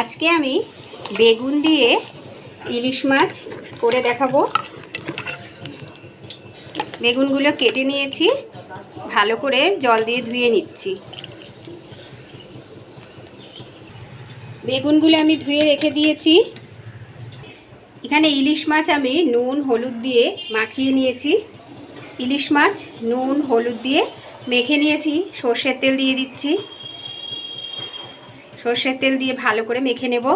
আজকে আমি বেগুন দিয়ে ইলিশ মাছ করে দেখাবো। বেগুনগুলো কেটে নিয়েছি, ভালো করে জল দিয়ে ধুয়ে নিচ্ছি। বেগুনগুলো আমি ধুয়ে রেখে দিয়েছি। এখানে ইলিশ মাছ আমি নুন, হলুদ দিয়ে মাখিয়ে নিয়েছি। ইলিশ মাছ, নুন, হলুদ দিয়ে মেখে নিয়েছি, সর্ষের তেল দিয়ে দিচ্ছি। সর্ষের তেল দিয়ে ভালো করে মেখে নেব।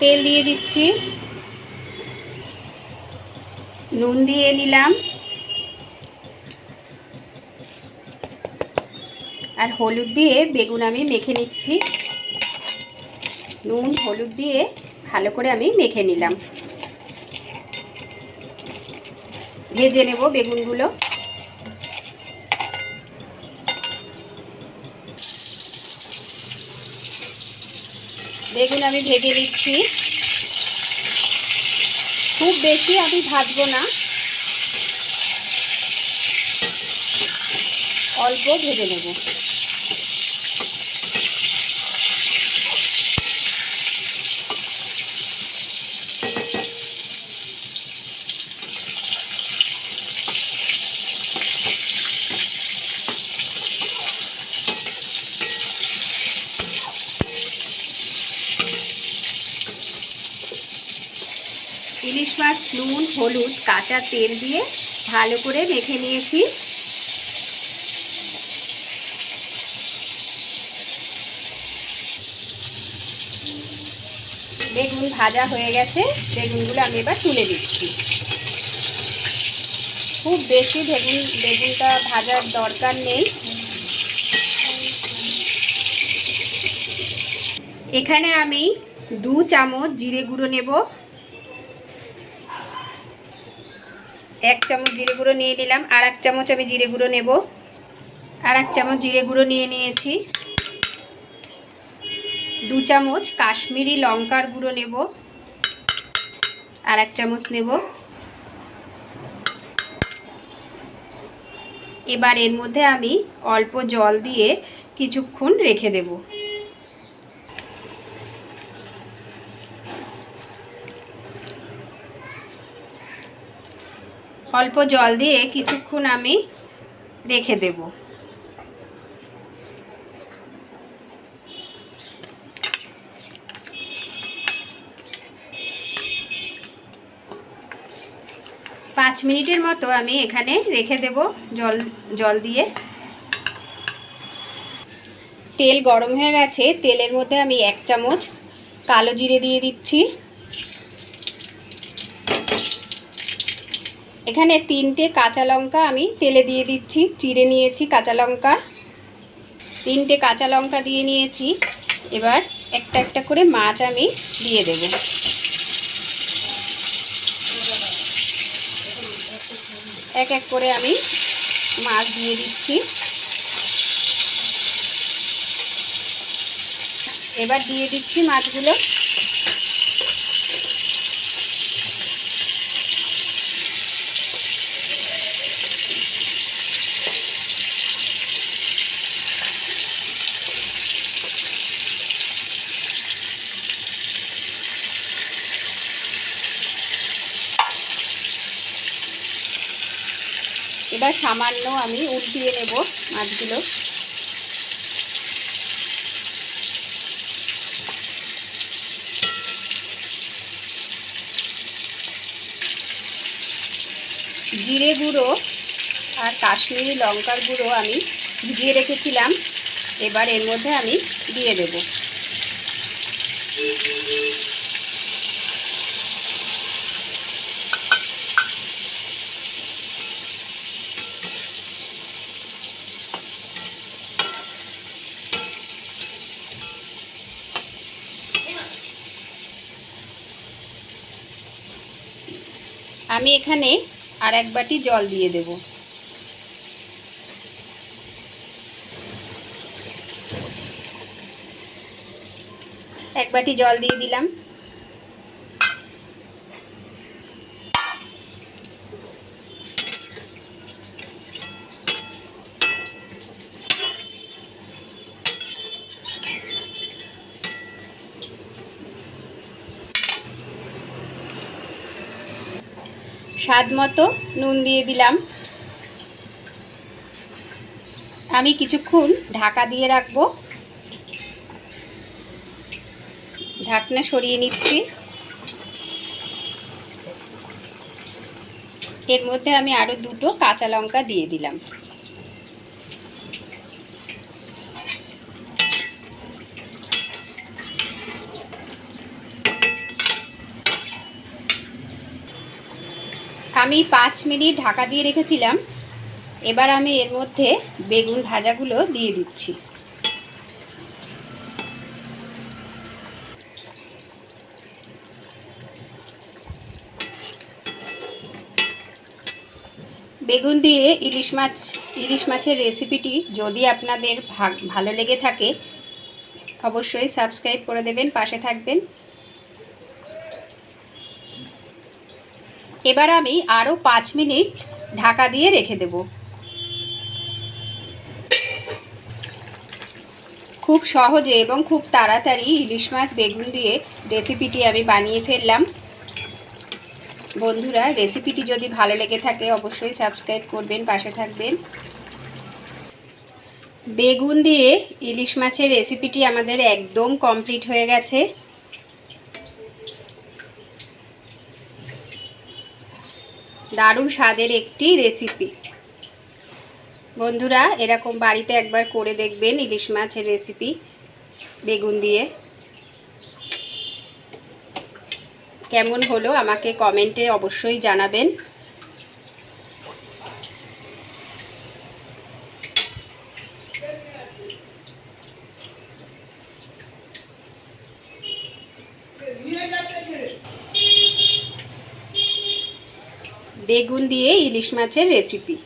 তেল দিয়ে দিচ্ছি। নুন দিয়ে নিলাম। আর হলুদ দিয়ে বেগুন আমি মেখে নিচ্ছি। নুন, হলুদ দিয়ে ভালো করে আমি মেখে নিলাম। ভেজে নেব বেগুনগুলো। বেগুন আমি ভেজে নিচ্ছি। খুব বেশি আমি ভাজবো না। অল্প ভেজে নেব। ইলিশ মাছ, নুন, হলুদ, কাঁচা তেল দিয়ে ভালো করে মেখে নিয়েছি। বেগুন ভাজা হয়ে গেছে, বেগুনগুলো আমি এবার তুলে দিচ্ছি খুব বেশি বেগুন, বেগুনটা ভাজার দরকার নেই। এখানে আমি দু চামচ জিরে গুঁড়ো নেব। এক চামচ জিরে গুঁড়ো নিয়ে নিলাম, আর এক চামচ আমি জিরে গুঁড়ো নেব। আর এক চামচ জিরে গুঁড়ো নিয়ে নিয়েছি। দু চামচ কাশ্মীরি লঙ্কার গুঁড়ো নেব, আর এক চামচ নেব। এবার এর মধ্যে আমি অল্প জল দিয়ে কিছুক্ষণ রেখে দেব। অল্প জল দিয়ে কিছুক্ষণ আমি রেখে দেবো। পাঁচ মিনিটের মতো আমি এখানে রেখে দেব জল জল দিয়ে। তেল গরম হয়ে গেছে, তেলের মধ্যে আমি এক চামচ কালো জিরে দিয়ে দিচ্ছি। এখানে তিনটে কাঁচা লঙ্কা আমি তেলে দিয়ে দিচ্ছি, চিড়ে নিয়েছি কাঁচা লঙ্কা। তিনটে কাঁচা লঙ্কা দিয়ে নিয়েছি। এবার একটা একটা করে মাছ আমি দিয়ে দেবো। এক এক করে আমি মাছ দিয়ে দিচ্ছি। এবার দিয়ে দিচ্ছি মাছগুলো। এবার সামান্য আমি উল্টিয়ে নেব মাছগুলো। জিরে গুঁড়ো আর কাশ্মীরি লঙ্কার গুঁড়ো আমি ভিজিয়ে রেখেছিলাম। এবার এর মধ্যে আমি দিয়ে দেবো। আমি এখানে আর এক বাটি জল দিয়ে দেব। এক বাটি জল দিয়ে দিলাম। স্বাদ মতো নুন দিয়ে দিলাম। আমি কিছুক্ষণ ঢাকা দিয়ে রাখব। ঢাকনা সরিয়ে নিচ্ছি। এর মধ্যে আমি আরও দুটো কাঁচা লঙ্কা দিয়ে দিলাম। আমি পাঁচ মিনিট ঢাকা দিয়ে রেখেছিলাম। এবার আমি এর মধ্যে বেগুন ভাজাগুলো দিয়ে দিচ্ছি। বেগুন দিয়ে ইলিশ মাছ, ইলিশ মাছের রেসিপিটি যদি আপনাদের ভালো লেগে থাকে, অবশ্যই সাবস্ক্রাইব করে দেবেন, পাশে থাকবেন। এবার আমি আরও পাঁচ মিনিট ঢাকা দিয়ে রেখে দেব। খুব সহজে এবং খুব তাড়াতাড়ি ইলিশ মাছ, বেগুন দিয়ে রেসিপিটি আমি বানিয়ে ফেললাম। বন্ধুরা রেসিপিটি যদি ভালো লেগে থাকে, অবশ্যই সাবস্ক্রাইব করবেন, পাশে থাকবেন। বেগুন দিয়ে ইলিশ মাছের রেসিপিটি আমাদের একদম কমপ্লিট হয়ে গেছে। দারুণ স্বাদের একটি রেসিপি বন্ধুরা, এরকম বাড়িতে একবার করে দেখবেন ইলিশ মাছের রেসিপি বেগুন দিয়ে। কেমন হলো আমাকে কমেন্টে অবশ্যই জানাবেন। বেগুন দিয়ে ইলিশ মাছের রেসিপি